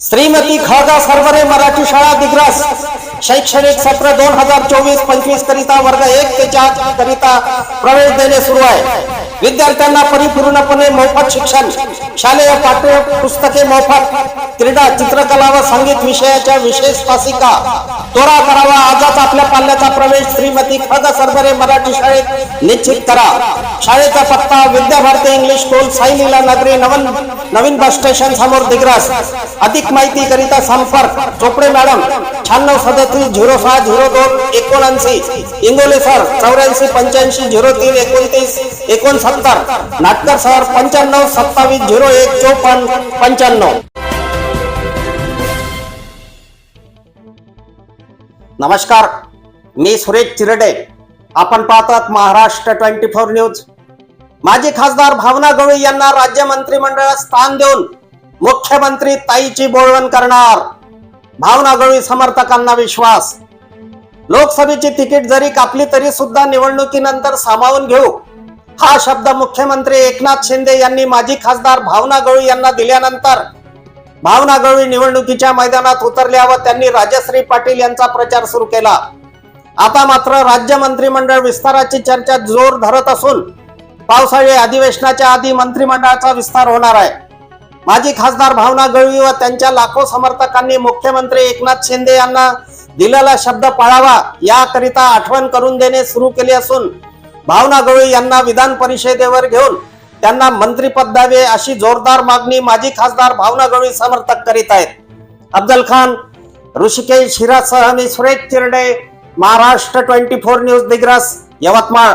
श्रीमती खळगा सर्वरे मराठी शाळा दिग्रस. शैक्षणिक सत्र दोन हजार चोवीस पंचवीस करिता वर्ग एक ते चार करिता प्रवेश देणे सुरू आहे. विद्यार्थ्यांना परिपूर्णपणे मोफत शिक्षण शालेय पाठ्य पुस्तके मोफत क्रीडा चित्रकला व संगीत विषयाच्या विशेष तासिका तोरा करावा आजच आपल्या पाल्याचा प्रवेश श्रीमती खाजा सर्वरे मराठी शाळेत निश्चित करा. शाळेचा पत्ता विद्याभारती इंग्लिश स्कूल साईलीला नगरी नवन नवीन बस स्टेशन समोर दिग्रास. अधिक माहिती करिता संपर्क. चोपडे मॅडम शहाण्णव सदतीस झिरो सहा झिरो दोन एकोणऐंशी. इंदोले सर चौऱ्याऐंशी पंच्याऐंशी झिरो तीन एकोणतीस एकोणसत्तर. नाटकर सर पंच्याण्णव सत्तावीस झिरो एक चोपन्न पंच्याण्णव. नमस्कार. मी सुरेश चिरडे. आपण पाहतात महाराष्ट्र ट्वेंटी फोर न्यूज माजी खासदार भावना गवळी यांना राज्य मंत्रिमंडळात स्थान देऊन मुख्यमंत्री ताईची बोलवण करणार. भावना गवळी समर्थकांना विश्वास. लोकसभेची तिकीट जरी कापली तरी सुद्धा निवडणुकीनंतर सामावून घेऊ. हा शब्द मुख्यमंत्री एकनाथ शिंदे यांनी माजी खासदार भावना गवळी यांना दिल्यानंतर भावना गवळी निवडणुकीच्या मैदानात उतरल्या व त्यांनी राजश्री पाटील यांचा प्रचार सुरू केला. आता मात्र राज्य मंत्रिमंडळ विस्ताराची चर्चा जोर धरत असून पावसाळी अधिवेशनाच्या आधी मंत्रिमंडळाचा विस्तार होणार आहे. माजी खासदार भावना गवळी व त्यांच्या लाखो समर्थकांनी मुख्यमंत्री एकनाथ शिंदे यांना दिलेला शब्द पाळावा याकरिता आठवण करून देणे सुरू केले असून भावना गवळी यांना विधान परिषदेवर घेऊन त्यांना मंत्रीपद द्यावे अशी जोरदार मागणी माजी खासदार भावना गवळी समर्थक करीत आहेत. अफजल खान ऋषिकेश हिरासह मी Suresh Chirade Maharashtra twenty four news Digras Yavatmal.